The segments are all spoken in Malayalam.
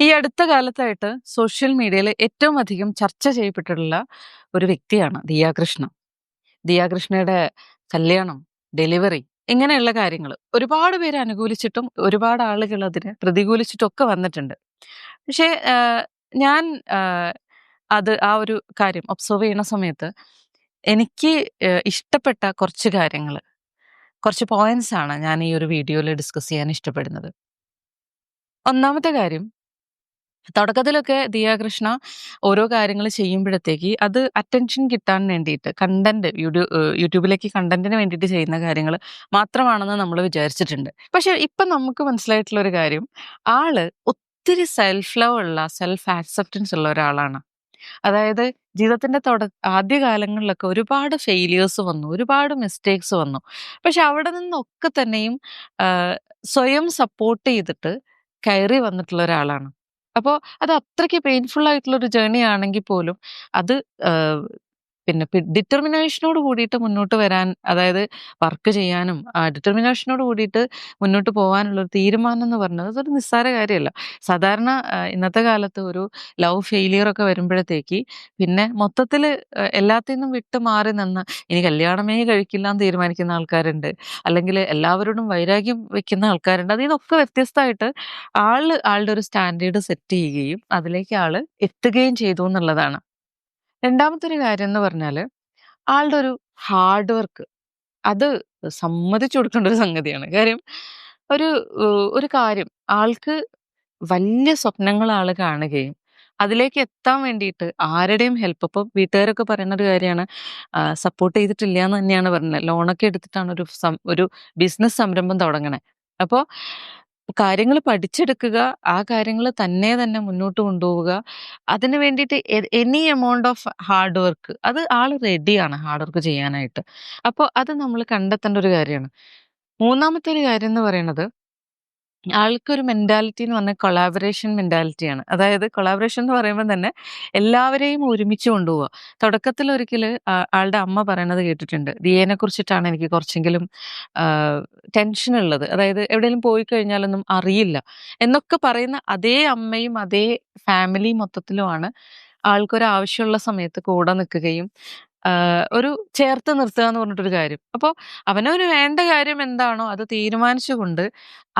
ഈ അടുത്ത കാലത്തായിട്ട് സോഷ്യൽ മീഡിയയിൽ ഏറ്റവും അധികം ചർച്ച ചെയ്യപ്പെട്ടിട്ടുള്ള ഒരു വ്യക്തിയാണ് ദിയാകൃഷ്ണ. ദിയാകൃഷ്ണയുടെ കല്യാണം ഡെലിവറി ഇങ്ങനെയുള്ള കാര്യങ്ങൾ ഒരുപാട് പേര് അനുകൂലിച്ചിട്ടും ഒരുപാട് ആളുകൾ അതിനെ പ്രതികൂലിച്ചിട്ടും ഒക്കെ വന്നിട്ടുണ്ട്. പക്ഷേ ഞാൻ അത് ആ ഒരു കാര്യം ഒബ്സർവ് ചെയ്യുന്ന സമയത്ത് എനിക്ക് ഇഷ്ടപ്പെട്ട കുറച്ച് കാര്യങ്ങൾ കുറച്ച് പോയിന്റ്സ് ആണ് ഞാൻ ഈ ഒരു വീഡിയോയിൽ ഡിസ്കസ് ചെയ്യാൻ ഇഷ്ടപ്പെടുന്നത്. ഒന്നാമത്തെ കാര്യം തുടക്കത്തിലൊക്കെ ദിയാകൃഷ്ണ ഓരോ കാര്യങ്ങൾ ചെയ്യുമ്പോഴത്തേക്ക് അത് അറ്റൻഷൻ കിട്ടാൻ വേണ്ടിയിട്ട് കണ്ടന്റ് യൂട്യൂബിലേക്ക് കണ്ടന്റിന് വേണ്ടിയിട്ട് ചെയ്യുന്ന കാര്യങ്ങൾ മാത്രമാണെന്ന് നമ്മൾ വിചാരിച്ചിട്ടുണ്ട്. പക്ഷെ ഇപ്പം നമുക്ക് മനസ്സിലായിട്ടുള്ള ഒരു കാര്യം ആൾ ഒത്തിരി സെൽഫ് ലവ് ഉള്ള സെൽഫ് ആക്സെപ്റ്റൻസ് ഉള്ള ഒരാളാണ്. അതായത് ജീവിതത്തിന്റെ തുട ആദ്യ കാലങ്ങളിലൊക്കെ ഒരുപാട് ഫെയിലിയേഴ്സ് വന്നു ഒരുപാട് മിസ്റ്റേക്സ് വന്നു. പക്ഷെ അവിടെ നിന്നൊക്കെ തന്നെയും സ്വയം സപ്പോർട്ട് ചെയ്തിട്ട് കയറി വന്നിട്ടുള്ള ഒരാളാണ്. അപ്പോൾ അത് അത്രയ്ക്ക് പെയിൻഫുൾ ആയിട്ടുള്ള ഒരു ജേർണി ആണെങ്കിൽ പോലും അത് പിന്നെ ഡിറ്റർമിനേഷനോട് കൂടിയിട്ട് മുന്നോട്ട് വരാൻ അതായത് വർക്ക് ചെയ്യാനും ഡിറ്റർമിനേഷനോട് കൂടിയിട്ട് മുന്നോട്ട് പോകാനുള്ള ഒരു തീരുമാനം എന്ന് പറഞ്ഞത് അതൊരു നിസ്സാര കാര്യമല്ല. സാധാരണ ഇന്നത്തെ കാലത്ത് ഒരു ലവ് ഫെയിലിയർ ഒക്കെ വരുമ്പോഴത്തേക്ക് പിന്നെ മൊത്തത്തിൽ എല്ലാത്തിൽ നിന്നും വിട്ട് മാറി നിന്ന് ഇനി കല്യാണമേ കഴിക്കില്ല എന്ന് തീരുമാനിക്കുന്ന ആൾക്കാരുണ്ട്. അല്ലെങ്കിൽ എല്ലാവരോടും വൈരാഗ്യം വെക്കുന്ന ആൾക്കാരുണ്ട്. അതിൽ നിന്നൊക്കെ വ്യത്യസ്തമായിട്ട് ആൾ ആളുടെ ഒരു സ്റ്റാൻഡേർഡ് സെറ്റ് ചെയ്യുകയും അതിലേക്ക് ആൾ എത്തുകയും ചെയ്തു എന്നുള്ളതാണ്. രണ്ടാമത്തെ ഒരു കാര്യം എന്ന് പറഞ്ഞാൽ ആളുടെ ഒരു ഹാർഡ് വർക്ക് അത് സമ്മതിച്ചു കൊടുക്കേണ്ട ഒരു സംഗതിയാണ്. കാര്യം ഒരു ഒരു കാര്യം ആൾക്ക് വലിയ സ്വപ്നങ്ങൾ ആൾ കാണുകയും അതിലേക്ക് എത്താൻ വേണ്ടിയിട്ട് ആരുടെയും ഹെൽപ്പ് ഇപ്പം വീട്ടുകാരൊക്കെ പറയുന്ന ഒരു കാര്യമാണ് സപ്പോർട്ട് ചെയ്തിട്ടില്ല എന്ന് തന്നെയാണ് പറഞ്ഞത്. ലോണൊക്കെ എടുത്തിട്ടാണ് ഒരു ഒരു ബിസിനസ് സംരംഭം തുടങ്ങണേ. അപ്പോൾ കാര്യങ്ങൾ പഠിച്ചെടുക്കുക ആ കാര്യങ്ങൾ തന്നെ തന്നെ മുന്നോട്ട് കൊണ്ടുപോവുക. അതിന് വേണ്ടിയിട്ട് any amount of hard work അത് ആൾ റെഡിയാണ് ഹാർഡ് വർക്ക് ചെയ്യാനായിട്ട്. അപ്പോൾ അത് നമ്മൾ കണ്ടെത്തേണ്ട ഒരു കാര്യമാണ്. മൂന്നാമത്തെ ഒരു കാര്യം എന്ന് പറയുന്നത് ആൾക്കൊരു മെന്റാലിറ്റി എന്ന് പറഞ്ഞാൽ കൊളാബറേഷൻ മെന്റാലിറ്റിയാണ് അതായത് കൊളാബറേഷൻ എന്ന് പറയുമ്പോൾ തന്നെ എല്ലാവരെയും ഒരുമിച്ച് കൊണ്ടുപോവുക. തുടക്കത്തിൽ ഒരിക്കൽ ആളുടെ അമ്മ പറയണത് കേട്ടിട്ടുണ്ട്. ദിയേനെ കുറിച്ചിട്ടാണ് എനിക്ക് കുറച്ചെങ്കിലും ടെൻഷൻ ഉള്ളത്. അതായത് എവിടെയെങ്കിലും പോയി കഴിഞ്ഞാലൊന്നും അറിയില്ല. എന്നൊക്കെ പറയുന്ന അതേ അമ്മയും അതേ ഫാമിലി മൊത്തത്തിലുമാണ് ആൾക്കൊരു ആവശ്യമുള്ള സമയത്ത് കൂടെ നിൽക്കുകയും ഒരു ചേർത്ത് നിർത്തുക എന്ന് പറഞ്ഞിട്ടൊരു കാര്യം. അപ്പോൾ അവനവന് വേണ്ട കാര്യം എന്താണോ അത് തീരുമാനിച്ചുകൊണ്ട്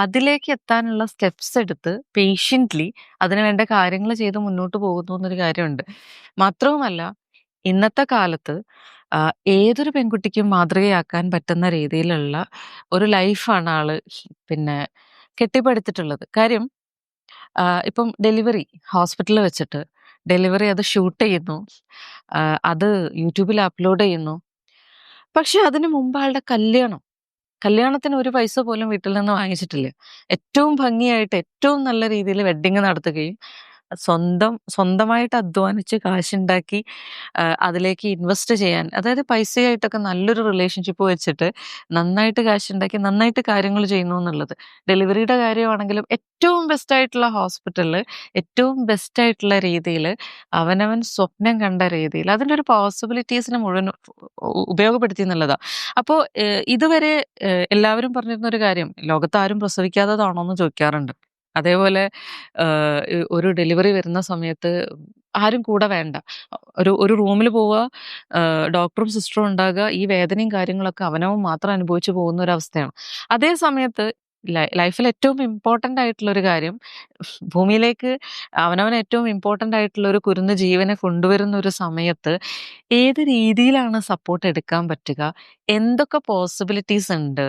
അതിലേക്ക് എത്താനുള്ള സ്റ്റെപ്സ് എടുത്ത് പേഷ്യന്റ്ലി അതിന് വേണ്ട കാര്യങ്ങൾ ചെയ്ത് മുന്നോട്ട് പോകുന്നു എന്നൊരു കാര്യമുണ്ട്. മാത്രവുമല്ല ഇന്നത്തെ കാലത്ത് ഏതൊരു പെൺകുട്ടിക്കും മാതൃകയാക്കാൻ പറ്റുന്ന രീതിയിലുള്ള ഒരു ലൈഫാണ് ആൾ പിന്നെ കെട്ടിപ്പടുത്തിട്ടുള്ളത്. കാര്യം ഇപ്പം ഡെലിവറി ഹോസ്പിറ്റലിൽ വെച്ചിട്ട് ഡെലിവറി അത് ഷൂട്ട് ചെയ്യുന്നു. അത് യൂട്യൂബിൽ അപ്ലോഡ് ചെയ്യുന്നു. പക്ഷെ അതിന് മുമ്പ് ആളുടെ കല്യാണം. കല്യാണത്തിന് ഒരു പൈസ പോലും വീട്ടിൽ നിന്ന് വാങ്ങിച്ചിട്ടില്ല. ഏറ്റവും ഭംഗിയായിട്ട് ഏറ്റവും നല്ല രീതിയിൽ വെഡ്ഡിങ് നടത്തുകയും സ്വന്തം സ്വന്തമായിട്ട് അധ്വാനിച്ച് കാശുണ്ടാക്കി അതിലേക്ക് ഇൻവെസ്റ്റ് ചെയ്യാൻ അതായത് പൈസയായിട്ടൊക്കെ നല്ലൊരു റിലേഷൻഷിപ്പ് വെച്ചിട്ട് നന്നായിട്ട് കാശുണ്ടാക്കി നന്നായിട്ട് കാര്യങ്ങൾ ചെയ്യുന്നു എന്നുള്ളത്. ഡെലിവറിയുടെ കാര്യമാണെങ്കിലും ഏറ്റവും ബെസ്റ്റ് ആയിട്ടുള്ള ഹോസ്പിറ്റലിൽ ഏറ്റവും ബെസ്റ്റ് ആയിട്ടുള്ള രീതിയിൽ അവനവൻ സ്വപ്നം കണ്ട രീതിയിൽ അതിന്റെ ഒരു പോസിബിലിറ്റീസിനെ മുഴുവൻ ഉപയോഗപ്പെടുത്തി എന്നുള്ളതാണ് അപ്പോൾ ഇതുവരെ എല്ലാവരും പറഞ്ഞിരുന്ന ഒരു കാര്യം ലോകത്ത് ആരും പ്രസവിക്കാത്തതാണോ എന്ന് ചോദിക്കാറുണ്ട്. അതേപോലെ ഒരു ഡെലിവറി വരുന്ന സമയത്ത് ആരും കൂടെ വേണ്ട. ഒരു ഒരു റൂമിൽ പോവുക ഡോക്ടറും സിസ്റ്ററും ഉണ്ടാകുക ഈ വേദനയും കാര്യങ്ങളൊക്കെ അവനവൻ മാത്രം അനുഭവിച്ചു പോകുന്ന ഒരു അവസ്ഥയാണ്. അതേ സമയത്ത് ലൈഫിൽ ഏറ്റവും ഇമ്പോർട്ടന്റ് ആയിട്ടുള്ള ഒരു കാര്യം ഭൂമിയിലേക്ക് അവനവൻ ഏറ്റവും ഇമ്പോർട്ടന്റ് ആയിട്ടുള്ള ഒരു കുരുന്ന് ജീവനെ കൊണ്ടുവരുന്ന ഒരു സമയത്ത് ഏത് രീതിയിലാണ് സപ്പോർട്ട് എടുക്കാൻ പറ്റുക? എന്തൊക്കെ പോസിബിലിറ്റീസ് ഉണ്ട്?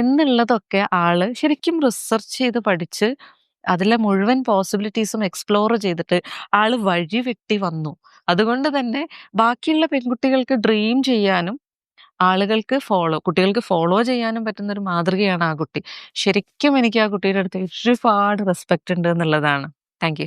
എന്നുള്ളതൊക്കെ ആൾ ശരിക്കും റിസർച്ച് ചെയ്ത് പഠിച്ച് അതിലെ മുഴുവൻ പോസിബിലിറ്റീസും എക്സ്പ്ലോർ ചെയ്തിട്ട് ആൾ വഴി വെട്ടി വന്നു. അതുകൊണ്ട് തന്നെ ബാക്കിയുള്ള പെൺകുട്ടികൾക്ക് ഡ്രീം ചെയ്യാനും ആളുകൾക്ക് ഫോളോ കുട്ടികൾക്ക് ഫോളോ ചെയ്യാനും പറ്റുന്ന ഒരു മാതൃകയാണ് ആ കുട്ടി. ശരിക്കും എനിക്ക് ആ കുട്ടിയുടെ അടുത്ത് ഒരുപാട് റെസ്പെക്ട് ഉണ്ട് എന്നുള്ളതാണ്. താങ്ക്